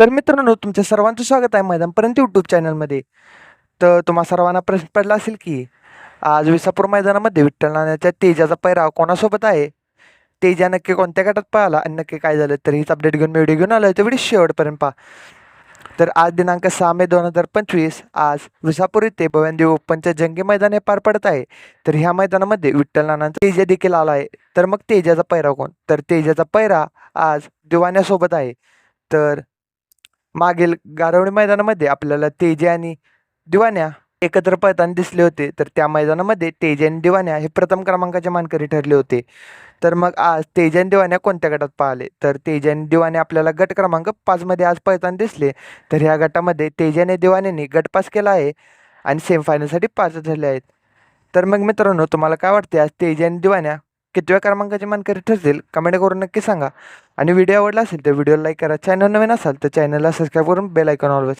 तर मित्रांनो तुमच्या सर्वांचं स्वागत आहे मैदानपर्यंत यूट्यूब चॅनलमध्ये तर तुम्हा सर्वांना प्रश्न पडला असेल की आज विसापूर मैदानामध्ये विठ्ठल नाण्याच्या तेजाचा पैरा कोणासोबत आहे? तेजा नक्की कोणत्या गटात पाहिला आणि नक्की काय झालं? तर हीच अपडेट घेऊन मी व्हिडिओ घेऊन आलो तर व्हिडिओ शेवटपर्यंत पहा. तर आज दिनांक सहा मे दोन हजार पंचवीस आज विसापूर येथे भवनदेव ओपनच्या जंगी मैदान हे पार पडत आहे. तर ह्या मैदानामध्ये विठ्ठल नानांचा तेजा देखील आला आहे. तर मग तेजाचा पैरा कोण? तर तेजाचा पैरा आज दिवाण्यासोबत आहे. तर मागील गारवणी मैदानामध्ये आपल्याला तेजे आणि दिवाण्या एकत्र पळताना दिसले होते. तर त्या मैदानामध्ये तेजे आणि दिवाण्या हे प्रथम क्रमांकाचे मानकरी ठरले होते. तर मग आज तेजे आणि दिवाण्या कोणत्या गटात पाहिले? तर तेजे आणि दिवाने आपल्याला गट क्रमांक पाचमध्ये आज पळताना दिसले. तर ह्या गटामध्ये तेजे आणि दिवाण्याने गट पास केला आहे आणि सेमीफायनलसाठी पाच झाले आहेत. तर मग मित्रांनो तुम्हाला काय वाटते आज तेजे आणि दिवाण्या कितव्या क्रमांकाचे मानकरी ठरतील कमेंट करून नक्की सांगा. आणि व्हिडिओ आवडला असेल तर व्हिडिओला लाईक करा. चॅनल नवीन असाल तर चॅनलला सबस्क्राईब करून बेल आयकॉन ऑलवेज